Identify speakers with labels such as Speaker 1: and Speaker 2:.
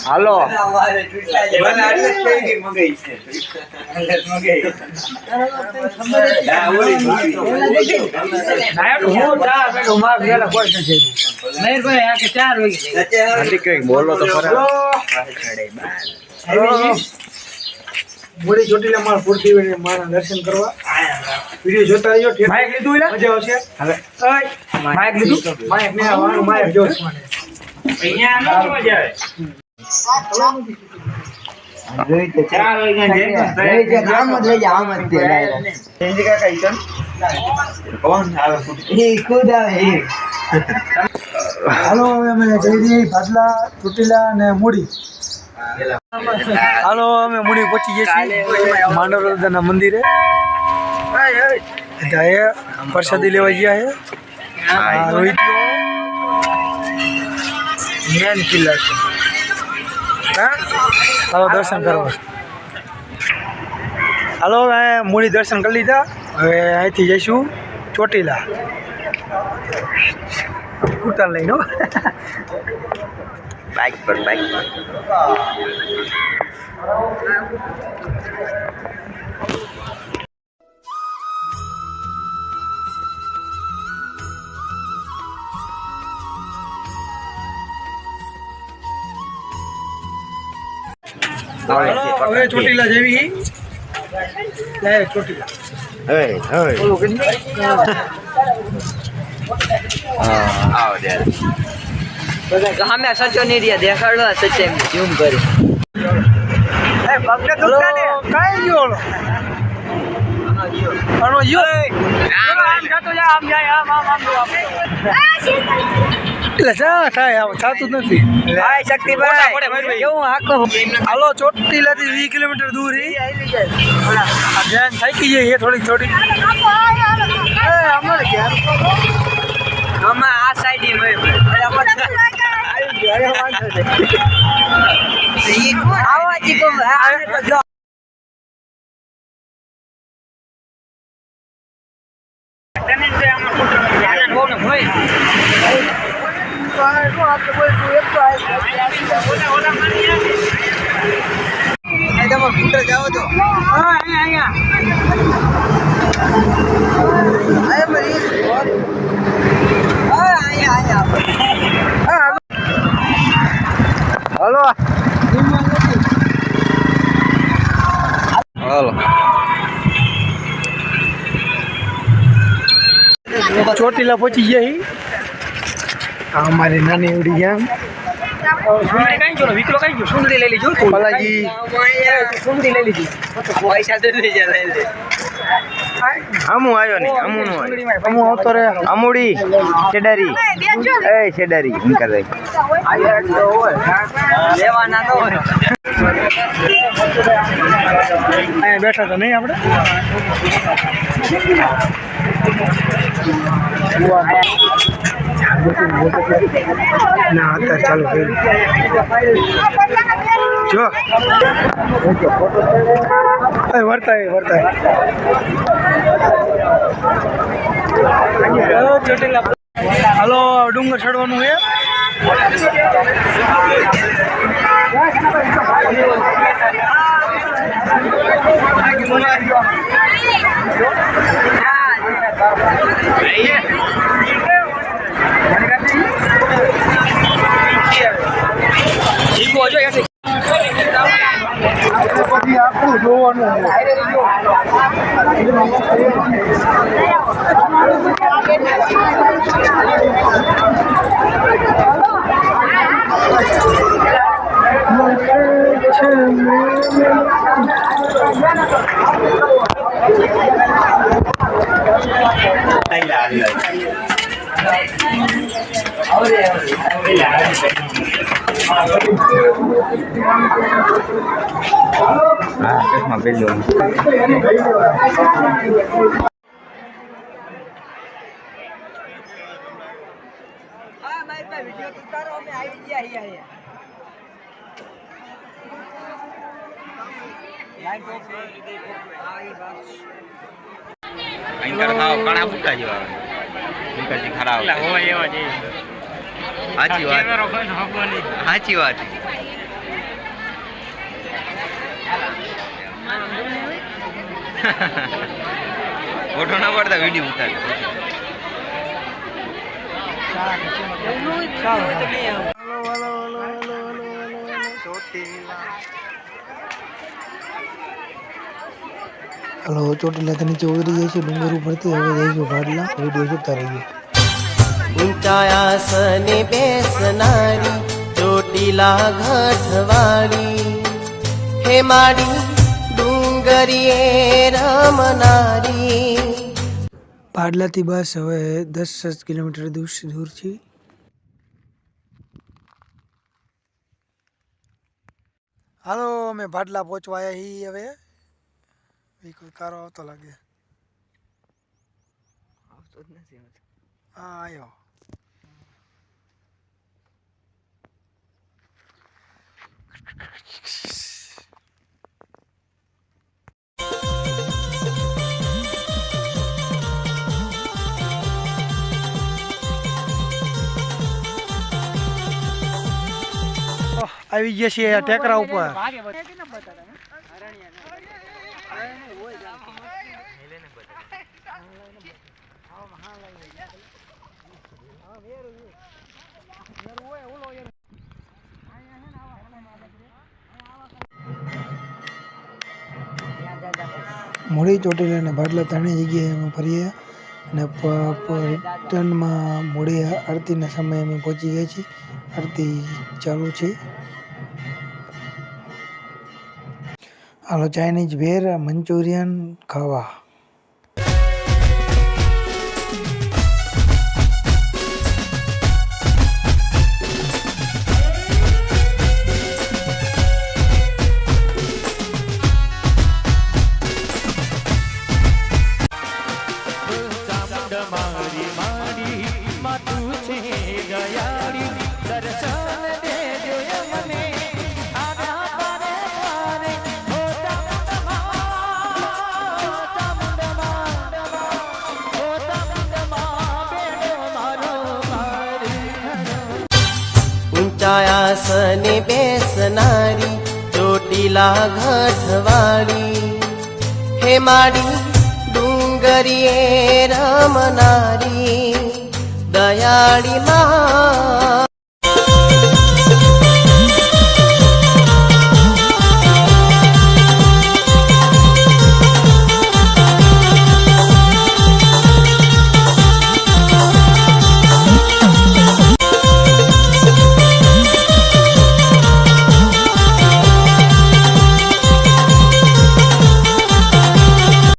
Speaker 1: હાલો. બોલો તો
Speaker 2: મોડી ચોટીલા મારા પૂરતી મારા દર્શન કરવા વીડિયો જોતા રહ્યો
Speaker 3: માઇક લીધું
Speaker 2: મજા આવશે
Speaker 3: હવે માઇક લીધું
Speaker 2: માયક ને માયક જોશ મને
Speaker 3: અહીંયા ન
Speaker 2: હાલો અમે મૂડી હાલો અમે મૂડી પહોંચી ગયા છીએ માંડવ દાદાના મંદિરે. પ્રસાદી લેવા ગયા છે. રોહિત મેન કિલ્લા છે હા હાલો દર્શન કરવા. હાલો હવે મૂડી દર્શન કરી લીધા. હવે અહીંથી જઈશું ચોટીલા. સ્કૂટર લઈને.
Speaker 1: બાઇક પર બાઇક પર.
Speaker 2: હવે ચોટીલા જેવી. ડાયરેક્ટ ચોટીલા.
Speaker 1: Hey hey. આવો ત્યારે
Speaker 4: સામે સચો નહીં રહ્યા દેખાડો સચે ઝૂમ કરી.
Speaker 2: કાંઈ ગયો ઓલો? આનો ગયો? એટલે શા થાય આવું થતું જ નથી
Speaker 4: હાય શક્તિભાઈ. કેવું આખો
Speaker 2: હાલો ચોટીલાથી વીસ કિલોમીટર દૂર ઈ. આ ધ્યાન થાકી જાય એ થોડીક થોડીક એ, અમારે ઘેર.
Speaker 4: આમાં આ સાઈડ આવા જી કો આ જો
Speaker 1: હાલો હાલો
Speaker 2: ચોટીલા પહોંચી ગયા. આ અમારી નાની એવડી ગેમ
Speaker 1: અમુ આવ્યો નહીં અમુ નું
Speaker 2: અમુ આવતો રે
Speaker 1: અમુડી છેડારી એ છેડારી એમ કરે
Speaker 4: લેવાના તો
Speaker 2: અહીંયા બેઠા તો નહીં આપણે? ના અત્યારે ચાલુ કર્યું જો. વર્તાય વર્તાય. હાલો ડુંગર ચડવાનું છે đây là người đây là
Speaker 1: હા ચશ્મા પેલું
Speaker 4: હા વિડિયો ઉતારો અમે આવી ગયા અહીં અહીંયા
Speaker 1: ખાવ કાણા ફૂટા જેવા વિકલજી
Speaker 3: ખરાબ એવા જઈ
Speaker 1: સાચી વાત. સાચી વાત. ફોટો ના પડતા વીડિયો ઉતાર.
Speaker 5: હલો ચોટીલા તો નીચે ઉતરી જાય છે ડુંગર ઉપરથી હવે જઈશું ભાડલા. વીડિયો જોતા રહીએ.
Speaker 6: ઊંચાયાસને આસને બેસનારી ચોટીલા ઘટવાળી હે માડી ડુંગરીએ રમનારી
Speaker 5: પાડલાથી બસ હવે દસ જ કિલોમીટર દૂર દૂર છે હાલો અમે ભાડલા પહોંચવા હી હવે. એ કોઈ કારો આવતો લાગે. હા આવ્યો આવી ગયા છીએ ટેકરા ઉપર. મૂળી ચોટીલા અને ભાડલા ત્રણેય જગ્યાએ અમે ફરીએ અને રિટર્નમાં મૂળી આરતીના સમયે અમે પહોંચી ગયા છીએ. આરતી ચાલુ છે. ચાઇનીઝ ભેળ મંચુરિયન ખાવા.
Speaker 6: આસને બેસનારી ચોટીલા ઘટવાળી હે માડી ડુંગરીએ રમનારી દયાળી મા